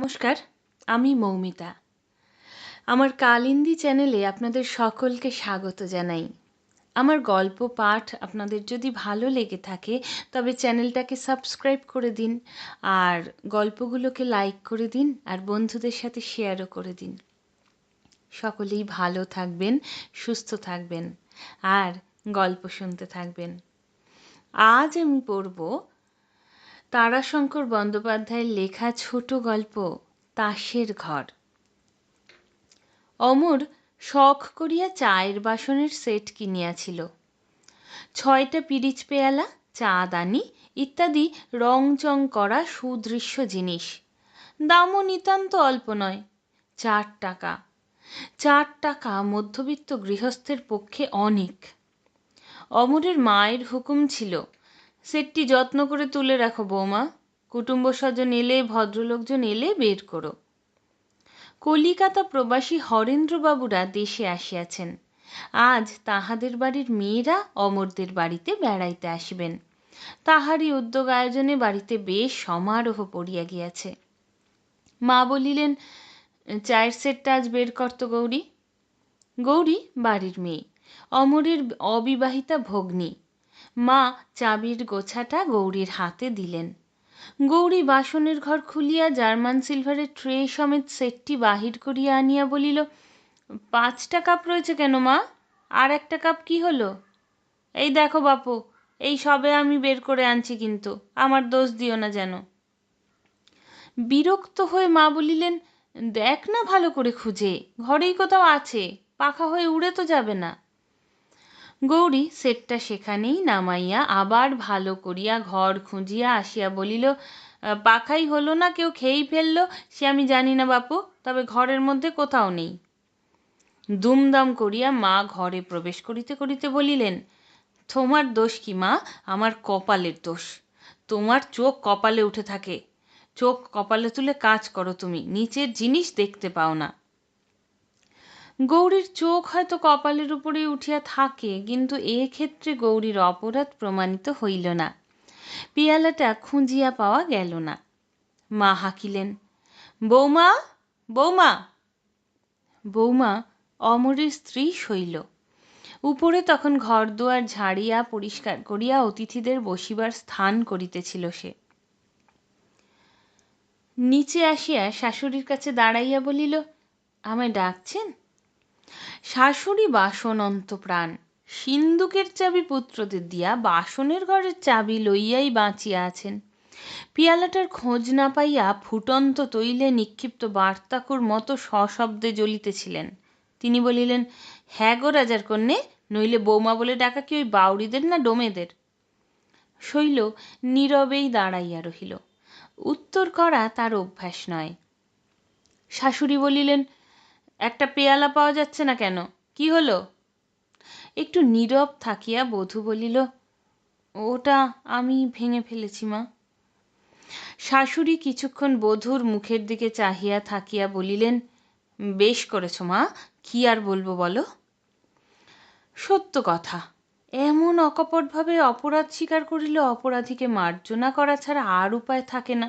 নমস্কার, আমি মৌমিতা। আমার কালিন্দী চ্যানেলে আপনাদের সকলকে স্বাগত জানাই। আমার গল্প, পাঠ আপনাদের যদি ভালো লেগে থাকে, তবে চ্যানেলটাকে সাবস্ক্রাইব করে দিন, আর গল্পগুলোকে লাইক করে দিন, আর বন্ধুদের সাথে শেয়ারও করে দিন। সকলেই ভালো থাকবেন, সুস্থ থাকবেন, আর গল্প শুনতে থাকবেন। আজ আমি পড়ব তারাশঙ্কর বন্দ্যোপাধ্যায়ের লেখা ছোট গল্প, তাসের ঘর। অমর শখ করিয়া চায়ের বাসনের সেট কিনিয়াছিল। ছয়টা পিরিচ পেয়ালা, চা দানি ইত্যাদি রংচং করা সুদৃশ্য জিনিস। দামও নিতান্ত অল্প নয়, চার টাকা। চার টাকা মধ্যবিত্ত গৃহস্থের পক্ষে অনেক। অমরের মায়ের হুকুম ছিল সেটটি যত্ন করে তুলে রাখো, বৌমা। কুটুম্ব স্বজন এলে, ভদ্রলোকজন এলে বের করো। কলিকাতা প্রবাসী হরেন্দ্রবাবুরা দেশে আসিয়াছেন। আজ তাহাদের বাড়ির মেয়েরা অমরদের বাড়িতে বেড়াইতে আসিবেন। তাহারই উদ্যোগ আয়োজনে বাড়িতে বেশ সমারোহ পড়িয়া গিয়াছে। মা বলিলেন, চায়ের সেটটা আজ বের করতো গৌরী। গৌরী বাড়ির মেয়ে, অমরের অবিবাহিতা ভগ্নী মা চাবির গোছাটা গৌরীর হাতে দিলেন। গৌরী বাসনের ঘর খুলিয়া জার্মান সিলভারের ট্রে সমেত সেটটি বাহির করিয়া আনিয়া বলিল, পাঁচটা কাপ রয়েছে কেন মা? আর একটা কাপ কি হলো? এই দেখো বাপু, এই সবে আমি বের করে আনছি কিন্তু, আমার দোষ দিও না যেন। বিরক্ত হয়ে মা বলিলেন, দেখ না ভালো করে খুঁজে, ঘরেই কোথাও আছে, পাখা হয়ে উড়ে তো যাবে না। গৌরী সেটটা সেখানেই নামাইয়া আবার ভালো করিয়া ঘর খুঁজিয়া আসিয়া বলিল পাখাই হলো না, কেউ খেয়েই ফেলল। সে আমি জানি না বাপু, তবে ঘরের মধ্যে কোথাও নেই। দুমদাম করিয়া মা ঘরে প্রবেশ করিতে করিতে বলিলেন, তোমার দোষ কি মা? আমার কপালের দোষ। তোমার চোখ কপালে উঠে থাকে। চোখ কপালে তুলে কাজ করো তুমি। নিচের জিনিস দেখতে পাও না। গৌরীর চোখ হয়তো কপালের উপরে উঠিয়া থাকে, কিন্তু এ ক্ষেত্রে গৌরীর অপরাধ প্রমাণিত হইল না। পিয়ালাটা খুঁজিয়া পাওয়া গেল না। মা হাঁকিলেন, বৌমা বৌমা! বৌমা অমরের স্ত্রী শৈল। উপরে তখন ঘর দুয়ার ঝাড়িয়া পরিষ্কার করিয়া অতিথিদের বসিবার স্থান করিতেছিল সে। নিচে আসিয়া শাশুড়ির কাছে দাঁড়াইয়া বলিল, আমায় ডাকছেন? শাশুড়ি বাসন প্রাণ। সিন্দুকের চাবি পুত্রদের দিয়া বাসনের ঘরের চাবি লইয়াই বাঁচিয়া আছেন পিয়ালাটার খোঁজ না পাইয়া ফুটন্ত তৈলে নিক্ষিপ্ত বার্তাকুর মতো সশব্দে জ্বলিতেছিলেন। তিনি বলিলেন হ্যাঁ গো রাজার কন্যে, নইলে বৌমা বলে ডাকা কি ওই বাউরিদের না ডোমেদের? শৈল নীরবেই দাঁড়াইয়া রহিল। উত্তর করা তার অভ্যাস নয়। শাশুড়ি বলিলেন একটা পেয়ালা পাওয়া যাচ্ছে না কেন? কি হলো? একটু নীরব থাকিয়া বধূ বলিল, ওটা আমি ভেঙে ফেলেছি, মা। শাশুড়ি কিছুক্ষণ বধূর মুখের দিকে চাহিয়া থাকিয়া বলিলেন, বেশ করেছ, মা, কি আর বলব বলো? সত্য কথা, এমন অকপটভাবে অপরাধ স্বীকার করিলে অপরাধীকে মার্জনা করা ছাড়া আর উপায় থাকে না।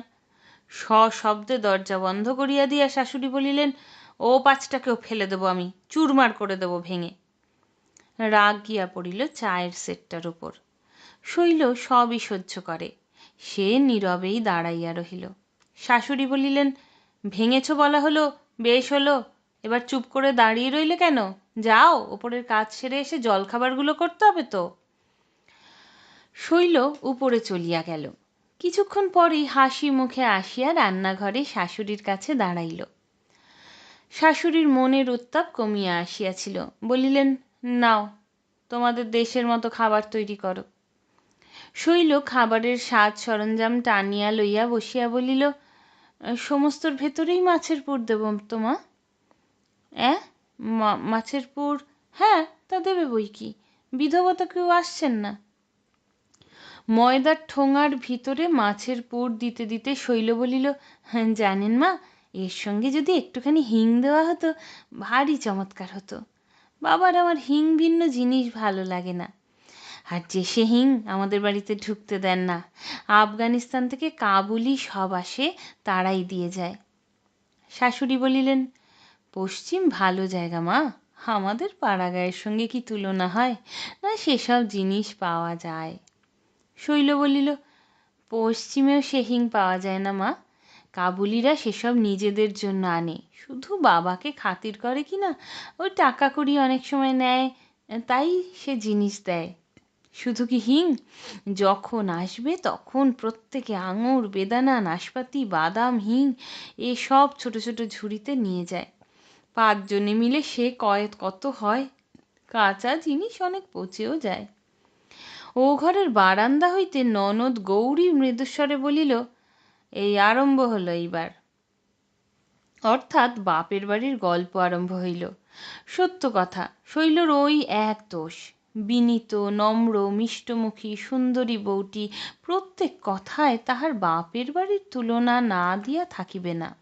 সশব্দে দরজা বন্ধ করিয়া দিয়া শাশুড়ি বলিলেন ও পাঁচটাকেও ফেলে দেবো আমি, চুরমার করে দেবো ভেঙে। রাগ গিয়া পড়িল চায়ের সেটটার উপর। শৈল সবই সহ্য করে, সে নীরবেই দাঁড়াইয়া রহিল। শাশুড়ি বলিলেন, ভেঙেছ বলা হলো, বেশ হলো, এবার চুপ করে দাঁড়িয়ে রইলে কেন? যাও, ওপরের কাজ সেরে এসে জলখাবারগুলো করতে হবে তো। শৈল উপরে চলিয়া গেল। কিছুক্ষণ পরেই হাসি মুখে আসিয়া রান্নাঘরে শাশুড়ির কাছে দাঁড়াইল। শাশুড়ির মনের উত্তাপ কমিয়া আসিয়াছিল। বলিলেন, নাও, তোমাদের দেশের মতো খাবার তৈরি করো। শৈল খাবারের স্বাদ সরঞ্জাম টানিয়া লইয়া বসিয়া বলিল, সমস্তর ভেতরেই মাছের পুর দেব তোমা অ্যাঁ মাছের পুর? হ্যাঁ তা দেবে বই কি? বিধবা তো কেউ আসছেন না। ময়দার ঠোঙার ভিতরে মাছের পুর দিতে দিতে শৈল বলিল জানেন মা এর সঙ্গে যদি একটুখানি হিং দেওয়া হতো, ভারী চমৎকার হতো। বাবার আমার হিং ভিন্ন জিনিস ভালো লাগে না। আর যে সে হিং আমাদের বাড়িতে ঢুকতে দেন না, আফগানিস্তান থেকে কাবুলি সব আসে, তারাই দিয়ে যায়। শাশুড়ি বলিলেন, পশ্চিম ভালো জায়গা মা, আমাদের পাড়াগাঁয়ের সঙ্গে কি তুলনা হয়? না সেসব জিনিস পাওয়া যায়? শৈল বলিল, পশ্চিমেও সে হিং পাওয়া যায় না মা কাবুলিরা সেসব নিজেদের জন্য আনে। শুধু বাবাকে খাতির করে কি না? ওই টাকা কড়ি অনেক সময় নেয়, তাই সে জিনিস দেয়। শুধু কি হিং? যখন আসবে তখন প্রত্যেকে আঙুর, বেদানা, নাশপাতি, বাদাম, হিং এসব ছোট ছোট ঝুড়িতে নিয়ে যায়। পাঁচজনে মিলে সে কয়েক কত হয়, কাঁচা জিনিস অনেক পচেও যায়। ও ঘরের বারান্দা হইতে ননদ গৌরী মৃদুস্বরে বলিল এই আরম্ভ হলো এইবার। অর্থাৎ বাপের বাড়ির গল্প আরম্ভ হইল। সত্য কথা শৈলর ওই এক দোষ। বিনীত, নম্র, মিষ্টমুখী, সুন্দরী বউটি প্রত্যেক কথায় তাহার বাপের বাড়ির তুলনা না দিয়া থাকিবে না।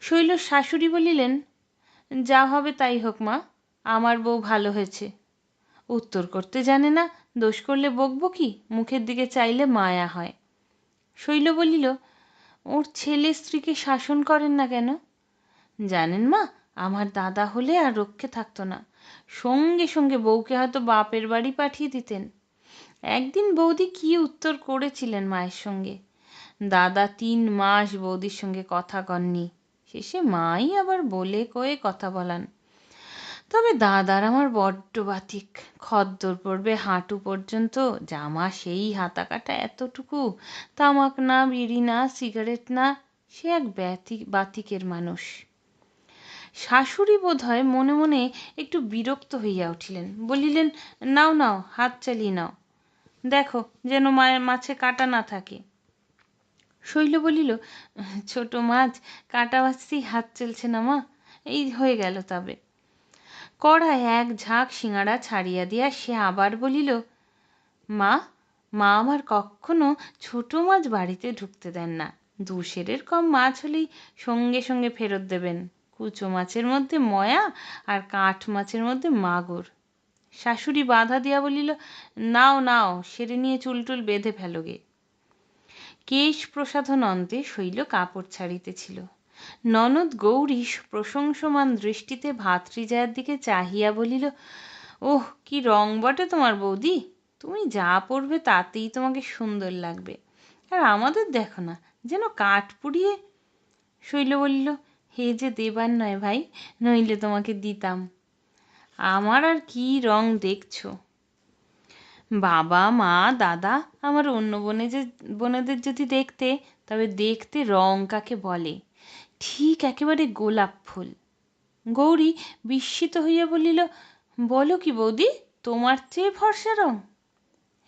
শৈল শাশুড়ি বলিলেন, যা হবে তাই হোক মা, আমার বউ ভালো হয়েছে। উত্তর করতে জানে না, দোষ করলে বকবো কি? মুখের দিকে চাইলে মায়া হয়। শৈল বলিল, ওর ছেলে স্ত্রীকে শাসন করেন না কেন? জানেন মা, আমার দাদা হলে আর রক্ষে থাকতো না। সঙ্গে সঙ্গে বউকে হয়তো বাপের বাড়ি পাঠিয়ে দিতেন। একদিন বৌদি কি উত্তর করেছিলেন মায়ের সঙ্গে? দাদা তিন মাস বৌদির সঙ্গে কথা কননি। শেষে মাই আবার বলে কয়ে কথা বলান। তবে দাদার আমার বড্ড বাতিক। খদ্দর পড়বে হাঁটু পর্যন্ত, জামা সেই হাতা কাটা এতটুকু। তামাক না, বিড়ি না, সিগারেট না, সে এক ব্যতিক বাতিকের মানুষ। শাশুড়ি বোধ হয় মনে মনে একটু বিরক্ত হইয়া উঠিলেন। বলিলেন, নাও নাও, হাত চালিয়ে নাও। দেখো যেন মায়ের মাছে কাটা না থাকে। শৈল বলিল, ছোট মাছ, কাটা বাঁচতেই হাত চলছে না মা। এই হয়ে গেল তবে। কড়ায় এক ঝাঁক সিঙাড়া ছাড়িয়া দিয়া সে আবার বলিল, মা মা আমার কখনো ছোট মাছ বাড়িতে ঢুকতে দেন না। দু সেরের কম মাছ হলেই সঙ্গে সঙ্গে ফেরত দেবেন। কুচো মাছের মধ্যে ময়া আর কাঠ মাছের মধ্যে মাগুর। শাশুড়ি বাধা দিয়া বলিল, নাও নাও, সেরে নিয়ে চুলটুল বেঁধে ফেলোগে কেশ প্রসাধন অন্তে শৈল কাপড় ছাড়িতেছিল। ননদ গৌরী প্রশংসমান দৃষ্টিতে ভাতৃজায়ের দিকে চাহিয়া বলিল, ওহ, কি রং বটে তোমার বৌদি? তুমি যা পরবে তাতেই তোমাকে সুন্দর লাগবে। আর আমাদের দেখো না, যেন কাঠ পুড়িয়ে শৈল বলিল, হে যে দেবার নয় ভাই, নইলে তোমাকে দিতাম। আমার আর কি রং দেখছ? বাবা, মা, দাদা, আমার অন্য বোনে যে বোনেদের যদি দেখতে, তবে দেখতে রং কাকে বলে? ঠিক একেবারে গোলাপ ফুল। গৌরী বিস্মিত হইয়া বলিল, বলো কি বৌদি, তোমার চেয়ে ফর্সা রং?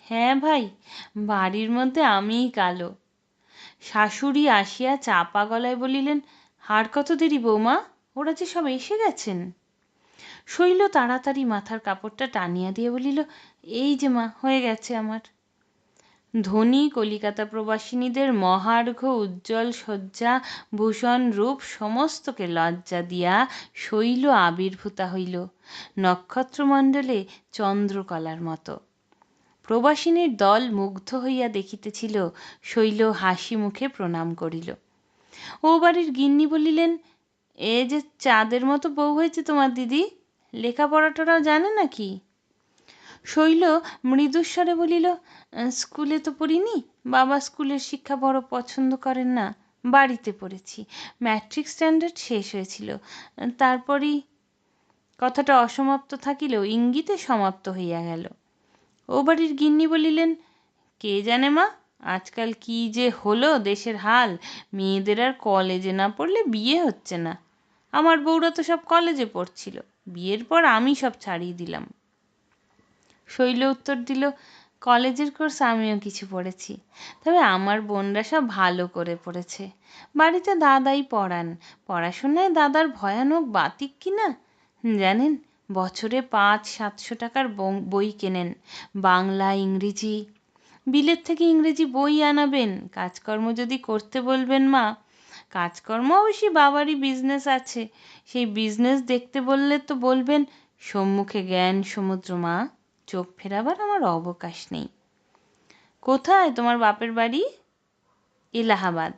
হ্যাঁ ভাই, বাড়ির মধ্যে আমিই কালো। শাশুড়ি আসিয়া চাপা গলায় বলিলেন হার কত দেরি বৌমা, ওরা যে সব এসে গেছেন? শৈল তাড়াতাড়ি মাথার কাপড়টা টানিয়া দিয়ে বলিল, এই যে মা, হয়ে গেছে আমার। ধনী কলিকাতা প্রবাসিনীদের মহার্ঘ, উজ্জ্বল শয্যা, ভূষণ রূপ সমস্তকে লজ্জা দিয়া শৈল আবির্ভূতা হইল। নক্ষত্রমণ্ডলে চন্দ্রকলার মতো। প্রবাসিনীর দল মুগ্ধ হইয়া দেখিতেছিল, শৈল হাসি মুখে প্রণাম করিল। ও বাড়ির গিন্নি বলিলেন, এ যে চাঁদের মতো বউ হয়েছে তোমার দিদি, লেখাপড়াটাও জানে নাকি? শৈল মৃদুস্বরে বলিল স্কুলে তো পড়িনি? বাবা স্কুলের শিক্ষা বড় পছন্দ করেন না। বাড়িতে পড়েছি। ম্যাট্রিক স্ট্যান্ডার্ড শেষ হয়েছিল। তারপরই কথাটা অসমাপ্ত থাকিলেও ইঙ্গিতে সমাপ্ত হইয়া গেল। ও বাড়ির গিন্নি বলিলেন, কে জানে মা, আজকাল কি যে হলো দেশের হাল। মেয়েদের আর কলেজে না পড়লে বিয়ে হচ্ছে না। আমার বউরা তো সব কলেজে পড়ছিল। বিয়ের পর আমি সব ছাড়িয়ে দিলাম। শৈল উত্তর দিল, কলেজের কোর্স আমিও কিছু পড়েছি। তবে আমার বোনরা সব ভালো করে পড়েছে। বাড়িতে দাদাই পড়ান। পড়াশোনায় দাদার ভয়ানক বাতিক কিনা জানেন, বছরে পাঁচ সাতশো টাকার বই কেনেন। বাংলা, ইংরেজি। বিলেত থেকে ইংরেজি বই আনাবেন। কাজকর্ম যদি করতে বলবেন মা। কাজকর্ম অবশ্যই বাবারই বিজনেস আছে। সেই বিজনেস দেখতে বললে তো বলবেন, সম্মুখে জ্ঞান সমুদ্র মা। চোখ ফেরাবার আমার অবকাশ নেই। কোথায় তোমার বাপের বাড়ি? এলাহাবাদ।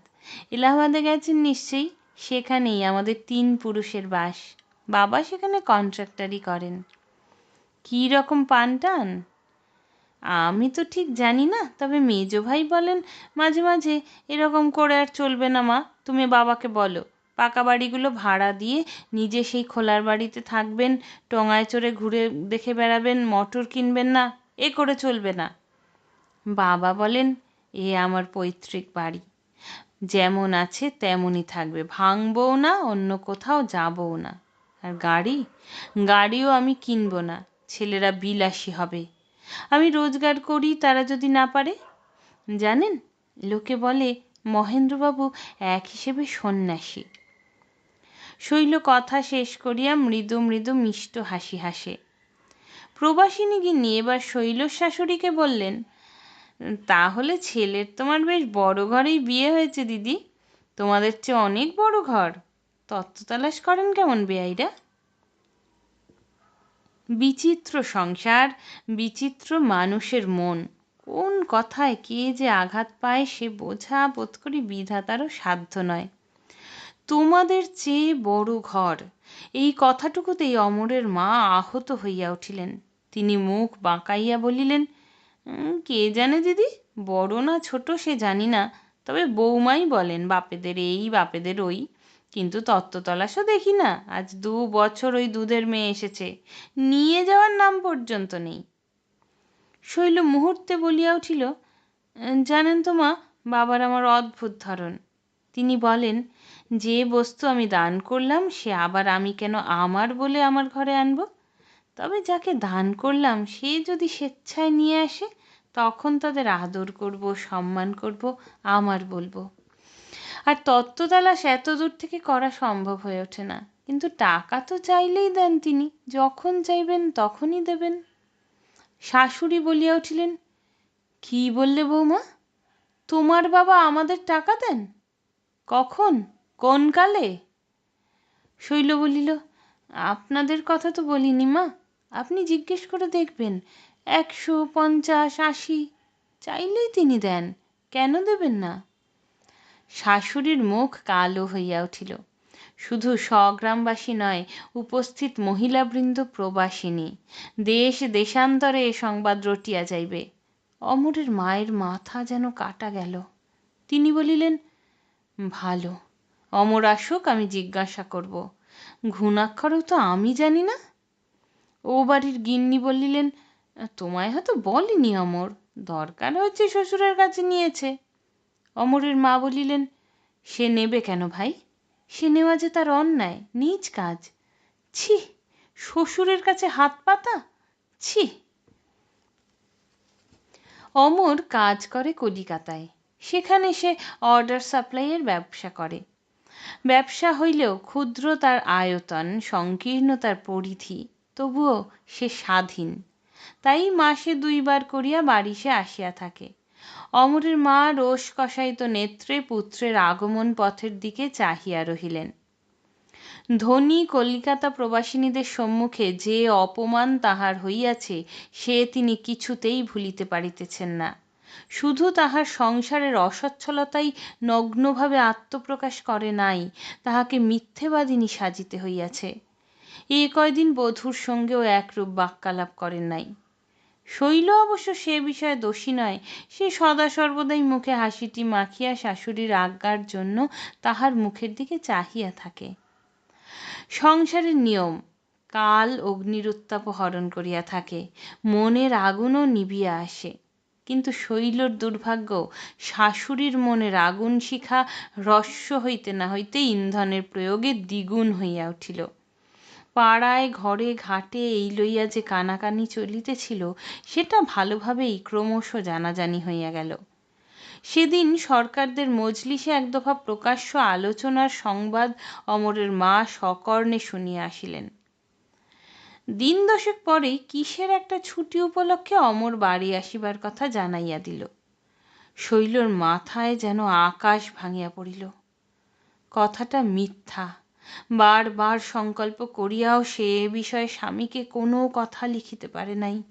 এলাহাবাদে গেছেন নিশ্চয়ই, সেখানেই আমাদের তিন পুরুষের বাস। বাবা সেখানে কন্ট্রাক্টারি করেন। কী রকম পান টান আমি তো ঠিক জানি না, তবে মেজো ভাই বলেন, মাঝে মাঝে এরকম করে আর চলবে না মা, তুমি বাবাকে বলো। পাকা বাড়িগুলো ভাড়া দিয়ে নিজে সেই খোলার বাড়িতে থাকবেন, টোঙায় চড়ে ঘুরে দেখে বেড়াবেন, মটর কিনবেন না, এ করে চলবে না। বাবা বলেন, এ আমার পৈতৃক বাড়ি। যেমন আছে তেমনই থাকবে, ভাঙবও না, অন্য কোথাও যাবও না। আর গাড়ি? গাড়িও আমি কিনবো না, ছেলেরা বিলাসী হবে। আমি রোজগার করি, তারা যদি না পারে? জানেন, লোকে বলে, মহেন্দ্রবাবু, এক হিসেবে সন্ন্যাসী। শৈল কথা শেষ করিয়া মৃদু মৃদু মিষ্ট হাসি হাসে। প্রবাসিনী গিন্নি, এবার শৈলর শাশুড়িকে বললেন, তাহলে ছেলের তোমার বেশ বড় ঘরেই বিয়ে হয়েছে দিদি। তোমাদের চেয়ে অনেক বড় ঘর। তত্ত্ব তালাশ করেন কেমন বেআইরা? বিচিত্র সংসার, বিচিত্র মানুষের মন। কোন কথায় কে যে আঘাত পায় সে বোঝা বোধ করি বিধাতারও সাধ্য নয়। তোমাদের চেয়ে বড় ঘর। এই কথাটুকুতেই অমরের মা আহত হইয়া উঠিলেন। তিনি মুখ বাঁকাইয়া বলিলেন কে জানে দিদি? বড় না ছোট সে জানি না। তবে বৌমাই বলেন, বাপেদের এই, বাপেদের ওই। কিন্তু তত্ত্বতলাশও দেখি না। আজ দু বছর ওই দুধের মেয়ে এসেছে। নিয়ে যাওয়ার নাম পর্যন্ত নেই। শৈল মুহূর্তে বলিয়া উঠিল জানেন তো মা, বাবার আমার অদ্ভুত ধরন। তিনি বলেন যে বস্তু আমি দান করলাম, সে আবার আমি কেন আমার বলে আমার ঘরে আনব? তবে যাকে দান করলাম, সে যদি স্বেচ্ছায় নিয়ে আসে, তখন তাদের আদর করব, সম্মান করব, আমার বলব। আর তত্ত্বতালাশ এত দূর থেকে করা সম্ভব হয়ে ওঠে না। কিন্তু টাকা তো চাইলেই দেন তিনি, যখন চাইবেন তখনই দেবেন। শাশুড়ি বলিয়া উঠিলেন, কি বললে বৌমা? তোমার বাবা আমাদের টাকা দেন? কখন? কোন কালে? শৈল বলিল, আপনাদের কথা তো বলিনি মা। আপনি জিজ্ঞেস করে দেখবেন, একশো পঞ্চাশ আশি চাইলেই তিনি দেন, কেন দেবেন না? শাশুড়ির মুখ কালো হইয়া উঠিল। শুধু স্বগ্রামবাসী নয়, উপস্থিত মহিলাবৃন্দ প্রবাসিনী, দেশ দেশান্তরে এ সংবাদ রটিয়া যাইবে। অমরের মায়ের মাথা যেন কাটা গেল। তিনি বলিলেন, ভালো। অমর আসুক, আমি জিজ্ঞাসা করব। ঘুণাক্ষরও তো আমি জানি না। ও বাড়ির গিন্নি বলিলেন, তোমায় হয়তো বলেনি অমর, দরকার হয়েছে শ্বশুরের কাছে নিয়েছে। অমরের মা বলিলেন, সে নেবে কেন ভাই? সে নেওয়া যে তার অন্যায়, নিজ কাজ। ছি, শ্বশুরের কাছে হাত পাতা? ছি। অমর কাজ করে কলিকাতায়। সেখানে সে অর্ডার সাপ্লাইয়ের ব্যবসা করে। ব্যবসা হইলেও ক্ষুদ্র তার আয়তন সংকীর্ণ তার পরিধি, তবুও সে স্বাধীন। তাই মাসে দুইবার করিয়া বাড়ি সে আসিয়া থাকে। অমরের মা রোষ কষায়িত নেত্রে পুত্রের আগমন পথের দিকে চাহিয়া রহিলেন। ধনী কলিকাতা প্রবাসিনীদের সম্মুখে যে অপমান তাহার হইয়াছে, সে তিনি কিছুতেই ভুলিতে পারিতেছেন না। শুধু তাহার সংসারের অসচ্ছলতাই নগ্নভাবে আত্মপ্রকাশ করে নাই, তাহাকে মিথ্যেবাদিনী সাজিতে হইয়াছে। এ কয়দিন বধূর সঙ্গেও একরূপ বাক্যালাপ করেন নাই। শৈল অবশ্য সে বিষয়ে দোষী নয়, সে সদা সর্বদাই মুখে হাসিটি মাখিয়া শাশুড়ির আজ্ঞার জন্য তাহার মুখের দিকে চাহিয়া থাকে। সংসারের নিয়ম, কাল অগ্নির উত্তাপ হরণ করিয়া থাকে, মনের আগুনও নিবিয়া আসে। কিন্তু শৈলর দুর্ভাগ্য, শাশুড়ির মনের আগুন শিখা হ্রস্ব হইতে না হইতে ইন্ধনের প্রয়োগে দ্বিগুণ হইয়া উঠিল। পাড়ায়, ঘরে, ঘাটে এই লইয়া যে কানাকানি চলিতেছিল, সেটা ভালোভাবেই ক্রমশ জানাজানি হইয়া গেল। সেদিন সরকারদের মজলিসে এক দফা প্রকাশ্য আলোচনার সংবাদ অমরের মা সকর্ণে শুনিয়া আসিলেন। দিন দশেক পরেই কিসের একটা ছুটি উপলক্ষে অমর বাড়ি আসিবার কথা জানাইয়া দিল। শৈলর মাথায় যেন আকাশ ভাঙিয়া পড়িল। কথাটা মিথ্যা। বারবার সংকল্প করিয়াও সে এ বিষয়ে স্বামীকে কোনো কথা লিখিতে পারে নাই।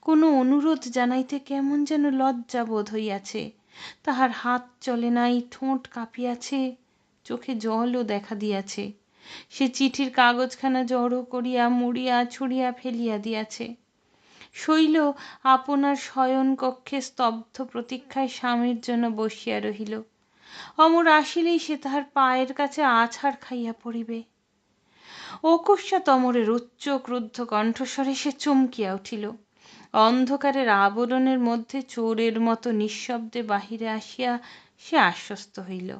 কোনো অনুরোধ জানাইতে কেমন যেন লজ্জা বোধ হইয়াছে। তাহার হাত চলে নাই, ঠোঁট কাঁপিয়াছে, চোখে জলও দেখা দিয়াছে। সে চিঠির কাগজখানা জড়ো করিয়া মুড়িয়া ছুড়িয়া ফেলিয়া দিয়াছে। শৈল আপনার শয়ন কক্ষে স্তব্ধ প্রতীক্ষায় স্বামীর জন্য বসিয়া রহিল। অমর আসিলেই সে তাহার পায়ের কাছে আছাড় খাইয়া পড়িবে। অকস্মাৎ অমরের উচ্চ ক্রুদ্ধ কণ্ঠস্বরে সে চমকিয়া উঠিল। অন্ধকারের আবরণের মধ্যে চোরের মতো নিঃশব্দে বাহিরে আসিয়া সে আশ্বস্ত হইল।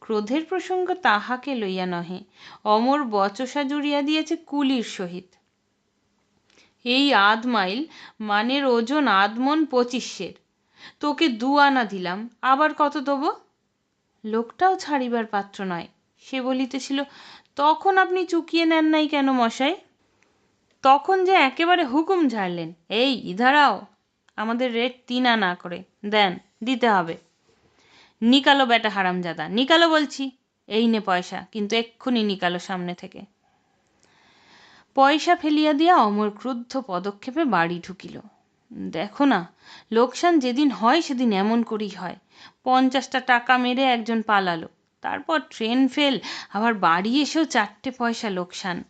ক্রোধের প্রসঙ্গ তাহাকে লইয়া নহে। অমর বচসা জুড়িয়া দিয়েছে কুলির সহিত। এই আধ মাইল মানের ওজন আধমন পঁচিশের। তোকে দু আনা দিলাম, আবার কত দেবো? লোকটাও ছাড়িবার পাত্র নয়। সে বলিতেছিল, তখন আপনি চুকিয়ে নেন নাই কেন মশাই? তখন যে একেবারে হুকুম ঝাড়লেন। এই ইধারাও আমাদের রেট তিন আনা করে। দেন, দিতে হবে। নিকালো বেটা হারামজাদা, নিকালো বলছি। এই নে পয়সা, কিন্তু এক্ষুনি নিকালো সামনে থেকে। পয়সা ফেলিয়া দিয়া অমর ক্রুদ্ধ পদক্ষেপে বাড়ি ঢুকিল। দেখো না, লোকসান যেদিন হয় সেদিন এমন করেই হয়। পঞ্চাশটা টাকা মেরে একজন পালালো, তারপর ট্রেন ফেল, আবার বাড়ি এসেও চারটে পয়সা লোকসান।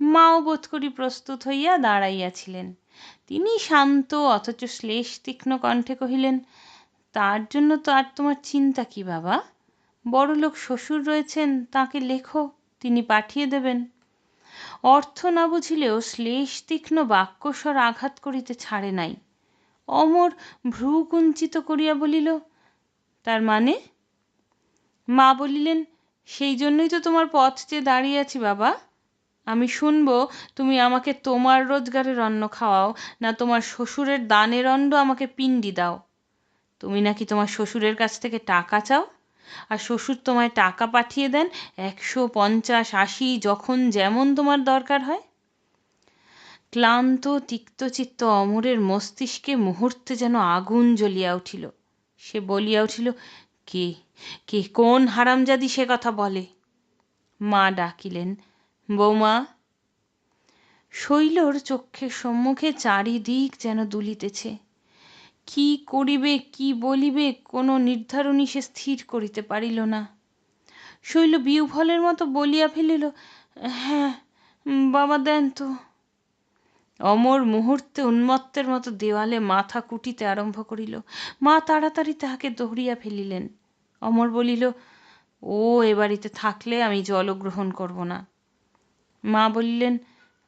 মাও বোধ করি প্রস্তুত হইয়া দাঁড়াইয়াছিলেন। তিনি শান্ত, অথচ শ্লেষ তীক্ষ্ণ কণ্ঠে কহিলেন তার জন্য তো আর তোমার চিন্তা কি বাবা? বড়লোক শ্বশুর রয়েছেন, তাকে লেখো, তিনি পাঠিয়ে দেবেন। অর্থ না বুঝিলেও শ্লেষ তীক্ষ্ণ বাক্যস্বর আঘাত করিতে ছাড়ে নাই। অমর ভ্রু কুঞ্চিত করিয়া বলিল, তার মানে? মা বলিলেন, সেই জন্যই তো তোমার পথ চেয়ে দাঁড়িয়ে আছি বাবা। আমি শুনব, তুমি আমাকে তোমার রোজগারের অন্ন খাওয়াও, না তোমার শ্বশুরের দানের অন্ন আমাকে পিণ্ডি দাও। তুমি নাকি তোমার শ্বশুরের কাছ থেকে টাকা চাও? আর শ্বশুর তোমায় টাকা পাঠিয়ে দেন একশো পঞ্চাশ আশি যখন যেমন তোমার দরকার হয়। ক্লান্ত তিক্তচিত্ত অমরের মস্তিষ্কে মুহূর্তে যেন আগুন জ্বলিয়া উঠিল। সে বলিয়া উঠিল, কে কে, কোন হারামজাদি সে কথা বলে? মা ডাকিলেন, বৌমা। শৈলর চক্ষের সম্মুখে চারিদিক যেন দুলিতেছে। কি করিবে, কি বলিবে, কোনো নির্ধারণই সে স্থির করিতে পারিল না। শৈল বিউফলের মতো বলিয়া ফেলিল হ্যাঁ বাবা দেন তো। অমর মুহূর্তে উন্মত্তের মতো দেওয়ালে মাথা কুটিতে আরম্ভ করিল। মা তাড়াতাড়ি তাহাকে ধরিয়া ফেলিলেন। অমর বলিল, ও, এ বাড়িতে থাকলে আমি জলগ্রহণ করব না। মা বলিলেন,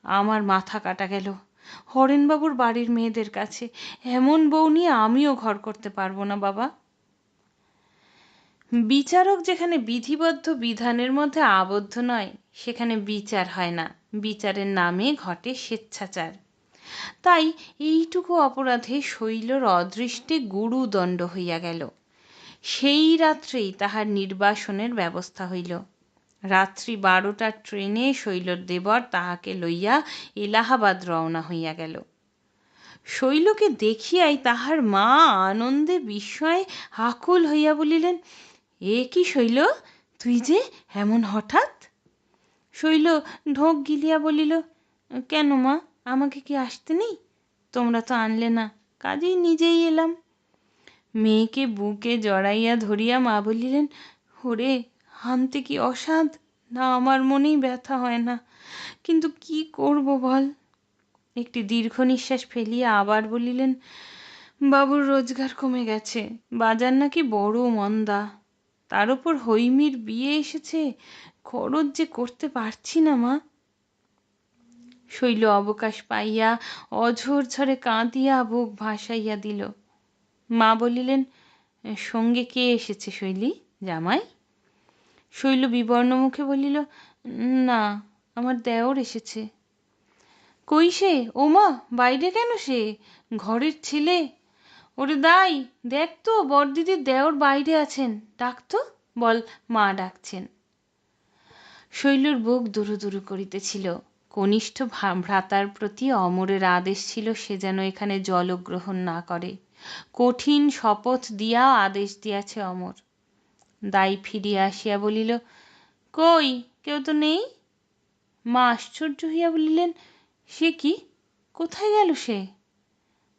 আমার মাথা কাটা গেল। হরেনবাবুর বাড়ির মেয়েদের কাছে। এমন বউ নিয়ে আমিও ঘর করতে পারব না, বাবা। বিচারক যেখানে বিধিবদ্ধ বিধানের মধ্যে আবদ্ধ নয়, সেখানে বিচার হয় না। বিচারের নামে ঘটে স্বেচ্ছাচার। তাই এইটুকু অপরাধে শৈলর অদৃষ্টে গুরুদণ্ড হইয়া গেল। সেই রাত্রেই তাহার নির্বাসনের ব্যবস্থা হইল। রাত্রি বারোটার ট্রেনে শৈলর দেবর তাহাকে লইয়া এলাহাবাদ রওনা হইয়া গেল। শৈলকে দেখিয়াই তাহার মা আনন্দে বিস্ময়ে আকুল হইয়া বলিলেন, এ কি শৈল? তুই যে এমন হঠাৎ? শৈল ঢোক গিলিয়া বলিল, কেন মা, আমাকে কি আসতে নেই? তোমরা তো আনলে না, কাজেই নিজেই এলাম। মেয়েকে বুকে জড়াইয়া ধরিয়া মা বলিলেন, ওরে আনতে কি অসাধ? না, আমার মনেই ব্যথা হয় না। কিন্তু কি করব বল? একটি দীর্ঘ নিঃশ্বাস ফেলিয়া আবার বলিলেন, বাবুর রোজগার কমে গেছে। বাজার নাকি বড় মন্দা। তার উপর হৈমির বিয়ে এসেছে। খরচ যে করতে পারছি না, মা। শৈল অবকাশ পাইয়া অঝোর ঝরে কাঁদিয়া বুক ভাসাইয়া দিল। মা বলিলেন, সঙ্গে কে এসেছে শৈলী? জামাই? শৈল বিবর্ণ মুখে বলিল, না, আমার দেওর এসেছে। কই সে? ওমা, বাইরে কেন সে? ঘরের ছেলে? ওরে দাই, দেখ তো বড়দিদির দেওর বাইরে আছেন। ডাক তো, বল, মা ডাকছেন। শৈলুর বুক দুরু দুরু করিতেছিল। কনিষ্ঠ ভ্রাতার প্রতি অমরের আদেশ ছিল সে যেন এখানে জলগ্রহণ না করে। কঠিন শপথ দিয়া আদেশ দিয়াছে অমর। দাই ফিরিয়া আসিয়া বলিল, কই, কেউ তো নেই? মা আশ্চর্য হইয়া বলিলেন, সে কি? কোথায় গেল সে?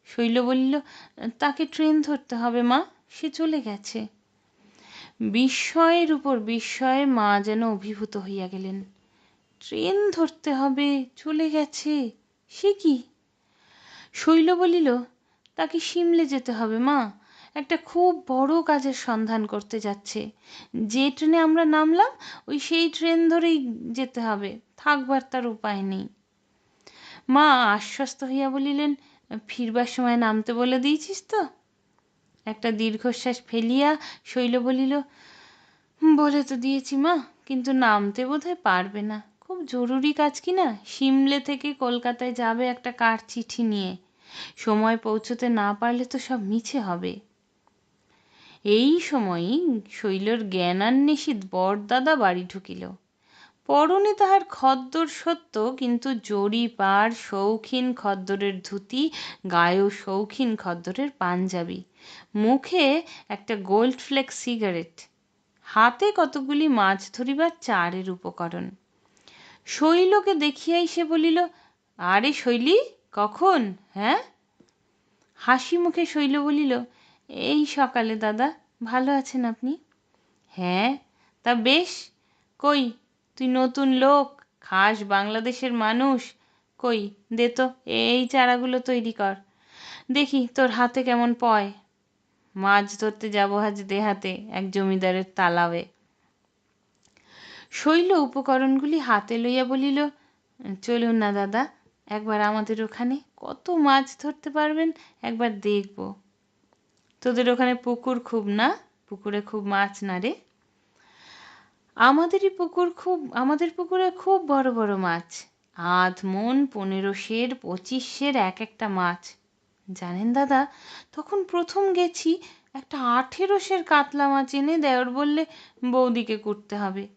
শৈল বলিল, তাকে ট্রেন ধরতে হবে মা, সে চলে গেছে। বিস্ময়ের উপর বিস্ময়ে মা যেন অভিভূত হইয়া গেলেন, ট্রেন ধরতে হবে, চলে গেছে, সে কি? শৈল বলিল, তাকে সিমলে যেতে হবে মা একটা খুব বড় কাজের সন্ধান করতে যাচ্ছে। যে ট্রেনে আমরা নামলাম, ওই সেই ট্রেন ধরেই যেতে হবে। থাকবার তার উপায় নেই। মা আশ্বস্ত হইয়া বলিলেন, ফিরবার সময় নামতে বলে দিয়েছিস তো? একটা দীর্ঘশ্বাস ফেলিয়া শৈল বলিল, বলে তো দিয়েছি মা, কিন্তু নামতে বোধহয় পারবে না। খুব জরুরি কাজ কি না? সিমলে থেকে কলকাতায় যাবে একটা কার চিঠি নিয়ে। সময় পৌঁছতে না পারলে তো সব মিছে হবে। এই সময়ই শৈলর জ্ঞানান্বেষিত বরদাদা বাড়ি ঢুকিল। পরনে তাহার খদ্দর সত্য, কিন্তু জরি পার, শৌখিন খদ্দরের ধুতি গায়েও শৌখিন খদ্দরের পাঞ্জাবি। মুখে একটা গোল্ড ফ্লেক সিগারেট। হাতে কতগুলি মাছ ধরিবার চারের উপকরণ। শৈলকে দেখিয়াই সে বলিল, আরে শৈলী, কখন হ্যাঁ? হাসি মুখে শৈল বলিল এই সকালে, দাদা। ভালো আছেন আপনি? হ্যাঁ তা বেশ। কই, তুই নতুন লোক, খাস বাংলাদেশের মানুষ। কই, দে তো, এই চারাগুলো তৈরি কর। দেখি, তোর হাতে কেমন পয়। মাছ ধরতে যাব আজ দেহাতে, এক জমিদারের তালাবে। শৈল উপকরণগুলি হাতে লইয়া বলিল, চলুন না, দাদা, একবার আমাদের ওখানে কত মাছ ধরতে পারবেন, একবার দেখব। তোদের ওখানে পুকুর খুব না? পুকুরে খুব মাছ না রে? আমাদেরই পুকুর খুব, আমাদের পুকুরে খুব বড় বড় মাছ। আধ মন, পনেরো সের পঁচিশ সের এক একটা মাছ। জানেন দাদা, তখন প্রথম গেছি একটা আঠেরো সের কাতলা মাছ এনে দেওর বললে বৌদিকে করতে হবে।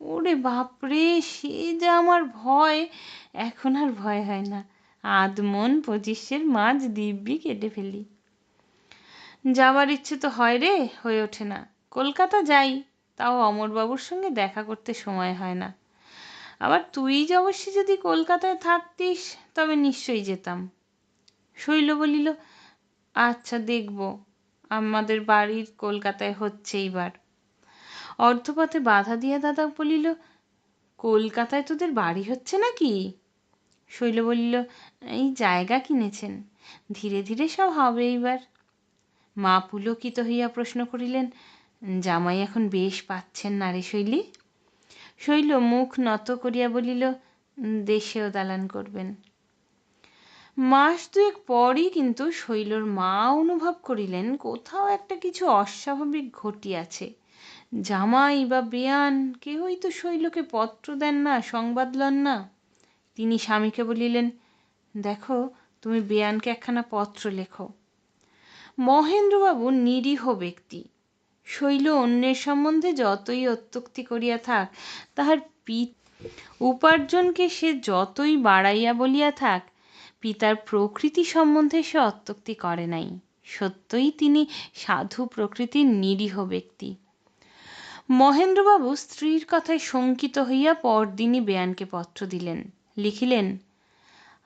ওরে বাপরে, সে যা আমার ভয়, এখন আর ভয় হয় না। আধ মন পঁচিশের মাছ দিব্যি কেটে ফেলি। যাবার ইচ্ছে তো হয় রে, হয়ে ওঠে না। কলকাতা যাই, তাও অমরবাবুর সঙ্গে দেখা করতে সময় হয় না। আবার তুই অবশ্যই যদি কলকাতায় থাকতিস, তবে নিশ্চয়ই যেতাম। শৈল বলিল আচ্ছা দেখব। আমাদের বাড়ির কলকাতায় হচ্ছে এইবার। অর্ধপথে বাধা দিয়া দাদা বলিল, কলকাতায় তোদের বাড়ি হচ্ছে নাকি? শৈল বলিল, এই জায়গা কিনেছেন। ধীরে ধীরে সব হবে এইবার। মা পুলকিত হইয়া প্রশ্ন করিলেন, জামাই এখন বেশ পাচ্ছেন না রে শৈলী? শৈল মুখ নত করিয়া বলিল, দেশেও দালান করবেন। মাস দুয়েক পরই কিন্তু শৈলর মা অনুভব করিলেন, কোথাও একটা কিছু অস্বাভাবিক ঘটিয়াছে। জামাই বা বেয়ান, কেহই তো শৈলকে পত্র দেন না, সংবাদ লন না। তিনি স্বামীকে বলিলেন, দেখো, তুমি বেয়ানকে একখানা পত্র লেখো। মহেন্দ্রবাবু নিরীহ ব্যক্তি। শৈল অন্যের সম্বন্ধে যতই অত্যুক্তি করিয়া থাক, তাহার উপার্জনকে সে যতই বাড়াইয়া বলিয়া থাক, পিতার প্রকৃতি সম্বন্ধে সে অত্যুক্তি করে নাই। সত্যই তিনি সাধু প্রকৃতির নিরীহ ব্যক্তি। মহেন্দ্রবাবু স্ত্রীর কথায় শঙ্কিত হইয়া পরদিনই বেয়ানকে পত্র দিলেন। লিখিলেন,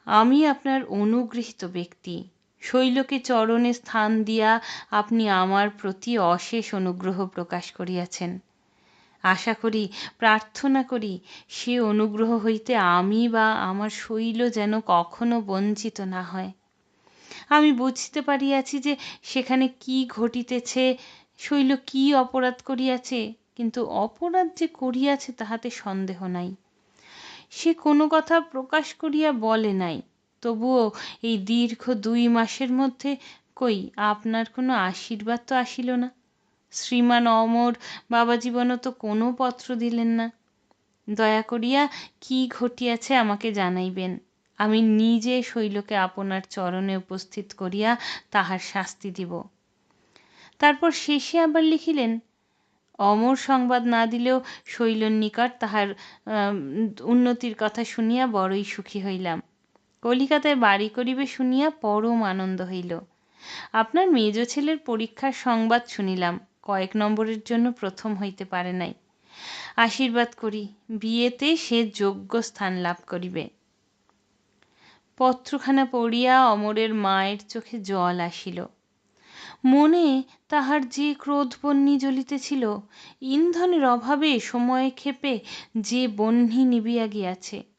আমি আপনার অনুগৃহীত ব্যক্তি। শৈলকে চরণে স্থান দিয়া আপনি আমার প্রতি অশেষ অনুগ্রহ প্রকাশ করিয়াছেন। আশা করি, প্রার্থনা করি, সে অনুগ্রহ হইতে আমি বা আমার শৈল যেন কখনো বঞ্চিত না হয়। আমি বুঝতে পারিয়াছি যে সেখানে কি ঘটিতেছে, শৈল কি অপরাধ করিয়াছে, কিন্তু অপরাধ যে করিয়াছে তাহাতে সন্দেহ নাই। সে কোনো কথা প্রকাশ করিয়া বলে নাই। তবুও এই দীর্ঘ দুই মাসের মধ্যে কই আপনার কোনো আশীর্বাদ তো আসিল না? শ্রীমান অমর বাবা জীবনও তো কোনো পত্র দিলেন না। দয়া করিয়া কি ঘটিয়াছে আমাকে জানাইবেন। আমি নিজে শৈলকে আপনার চরণে উপস্থিত করিয়া তাহার শাস্তি দিব। তারপর শেষে আবার লিখিলেন, অমর সংবাদ না দিলেও শৈলর নিকট তাহার উন্নতির কথা শুনিয়া বড়ই সুখী হইলাম। কলিকাতায় বাড়ি করিবে শুনিয়া পরম আনন্দ হইল। আপনার মেজ ছেলের পরীক্ষার সংবাদ শুনিলাম, কয়েক নম্বরের জন্য প্রথম হইতে পারে নাই। আশীর্বাদ করি, বিয়েতে সে যোগ্য স্থান লাভ করিবে। পত্রখানা পড়িয়া অমরের মায়ের চোখে জল আসিল। মনে তাহার যে ক্রোধবহ্নি জ্বলিতেছিল, ইন্ধনের অভাবে সময় ক্ষেপে যে বহ্নি নিবিয়া গিয়াছে।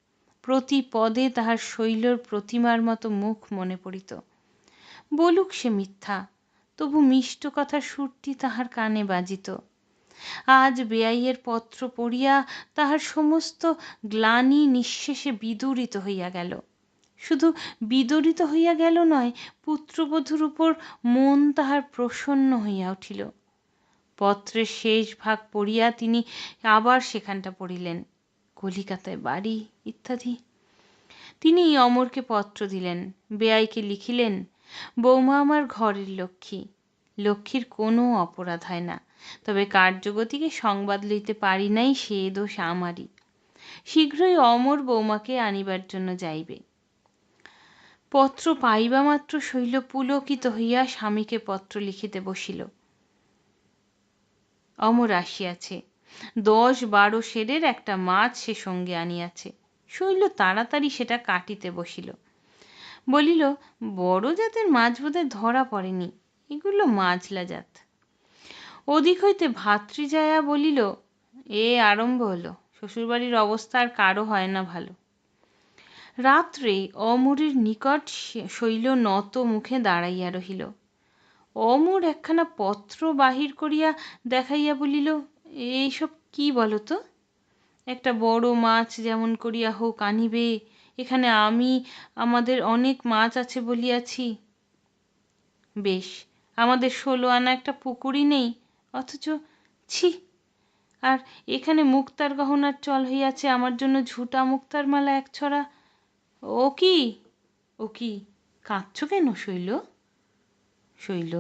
প্রতি পদে তাহার শৈলর প্রতিমার মতো মুখ মনে পড়িত। বলুক সে মিথ্যা, তবু মিষ্ট কথার সুরটি তাহার কানে বাজিত। আজ বেআইয়ের পত্র পড়িয়া তাহার সমস্ত গ্লানি নিঃশেষে বিদূরিত হইয়া গেল। শুধু বিদরিত হইয়া গেল নয়, পুত্রবধূর উপর মন তাহার প্রসন্ন হইয়া উঠিল। পত্রের শেষ ভাগ পড়িয়া তিনি আবার সেখানটা পড়িলেন। কলিকাতায় বাড়ি, ইত্যাদি। তিনি অমরকে পত্র দিলেন, বেআইকে লিখিলেন, বৌমা আমার ঘরের লক্ষ্মী। লক্ষ্মীর কোনো অপরাধ হয় না, তবে কার্যগতিকে সংবাদ লইতে পারি নাই সে দোষ আমারই। শীঘ্রই অমর বৌমাকে আনিবার জন্য যাইবে। পত্র পাইবা মাত্র শৈল পুলকিত হইয়া স্বামীকে পত্র লিখিতে বসিল। অমর আসিয়াছে। দশ বারো সেরের একটা মাছ সে সঙ্গে আনিয়াছে। শৈল তাড়াতাড়ি সেটা কাটিতে বসিল। বলিল, বড় জাতের মাছ বোধহয় ধরা পড়েনি, এগুলো মাঝলা জাত। ওদিক হইতে ভাতৃজায়া বলিল, এ আরম্ভ হলো, শ্বশুরবাড়ির অবস্থা আর কারও হয় না ভালো। রাত্রে অমরের নিকট শৈল নত মুখে দাঁড়াইয়া রহিল। অমর একখানা পত্র বাহির করিয়া দেখাইয়া বলিল এইসব কি বলো তো একটা বড় মাছ যেমন করিয়া হোক আনিবে, এখানে আমি আমাদের অনেক মাছ আছে বলিয়াছি। বেশ, আমাদের ষোলো আনা একটা পুকুরই নেই, অথচ ছি, আর এখানে মুক্তার গহনার চল হইয়াছে, আমার জন্য ঝুটা মুক্তার মালা এক ছড়া। ও কি? ও কি, কাঁদছ কেন শৈল? শৈল?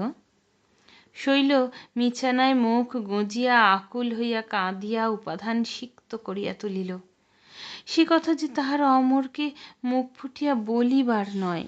শৈল বিছানায় মুখ গুঁজিয়া আকুল হইয়া কাঁদিয়া উপাধান সিক্ত করিয়া তুলিল। সে কথা যে তাহার অমরকে মুখ ফুটিয়া বলিবার নয়